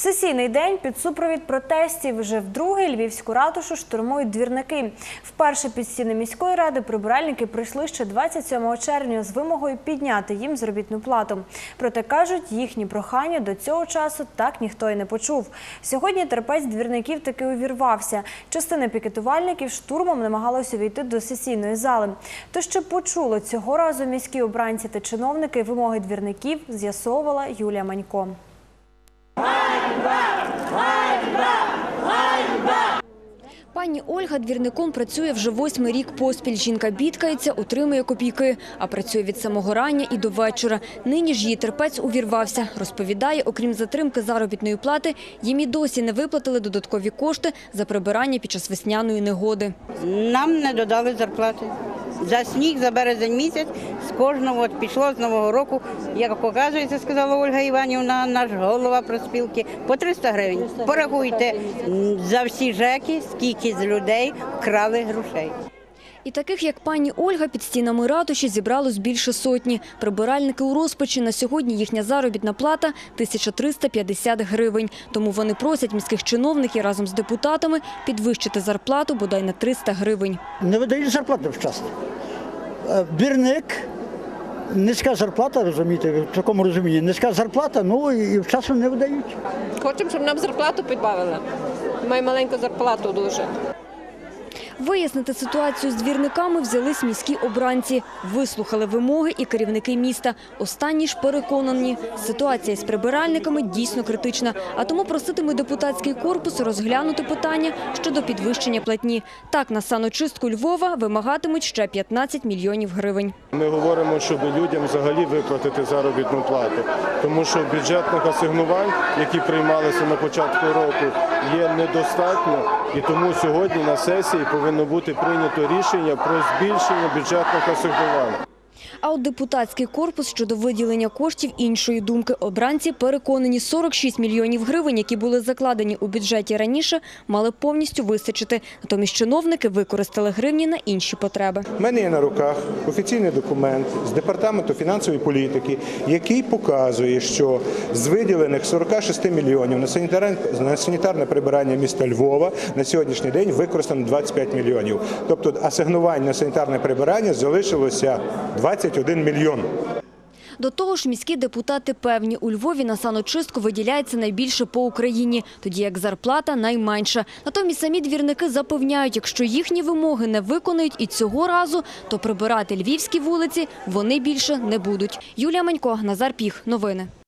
Сесійний день під супровід протестів вже вдруге львівську ратушу штурмують двірники. Вперше під стіни міської ради прибиральники прийшли ще 27 червня з вимогою підняти їм заробітну плату. Проте кажуть, їхні прохання до цього часу так ніхто і не почув. Сьогодні терпець двірників таки увірвався. Частина пікетувальників штурмом намагалася увійти до сесійної зали. То, що почули цього разу міські обранці та чиновники вимоги двірників, з'ясовувала Юлія Манько. Пані Ольга двірником працює вже восьмий рік поспіль. Жінка бідкається, отримує копійки, а працює від самого рання і до вечора. Нині ж її терпець увірвався. Розповідає, окрім затримки заробітної плати, їм і досі не виплатили додаткові кошти за прибирання під час весняної негоди. Нам не додали зарплати. За сніг, за березень місяць з кожного от пішло з нового року, як показується, сказала Ольга Іванівна, наш голова проспілки, по 300 гривень. Порахуйте за всі жеки, скільки з людей вкрали грошей. І таких, як пані Ольга, під стінами ратуші зібралось більше сотні. Прибиральники у розпачі на сьогодні їхня заробітна плата – 1350 гривень. Тому вони просять міських чиновників разом з депутатами підвищити зарплату бодай на 300 гривень. не видають зарплати вчасно. Е, Бірник, низька зарплата, розумієте, в такому розумінні, низька зарплата, ну і вчасно не видають. Хочемо, щоб нам зарплату підбавили. Маю маленьку зарплату дуже. Вияснити ситуацію з двірниками взялись міські обранці. Вислухали вимоги і керівники міста. Останні ж переконані, ситуація з прибиральниками дійсно критична, а тому проситимуть депутатський корпус розглянути питання щодо підвищення платні. Так, на саночистку Львова вимагатимуть ще 15 мільйонів гривень. Ми говоримо, щоб людям взагалі виплатити заробітну плату, тому що бюджетних асигнувань, які приймалися на початку року, є недостатньо, і тому сьогодні на сесії повинно бути прийнято рішення про збільшення бюджетних асигнувань. А от депутатський корпус щодо виділення коштів іншої думки. Обранці переконані, 46 мільйонів гривень, які були закладені у бюджеті раніше, мали повністю вистачити. Натомість чиновники використали гривні на інші потреби. У мене є на руках офіційний документ з департаменту фінансової політики, який показує, що з виділених 46 мільйонів на санітарне, прибирання міста Львова на сьогоднішній день використано 25 мільйонів. Тобто асигнувань на санітарне прибирання залишилося 21 мільйон. До того ж, міські депутати певні, у Львові на саночистку виділяється найбільше по Україні, тоді як зарплата найменша. Натомість самі двірники запевняють, якщо їхні вимоги не виконують і цього разу, то прибирати львівські вулиці вони більше не будуть. Юлія Манько, Назар Піх. Новини.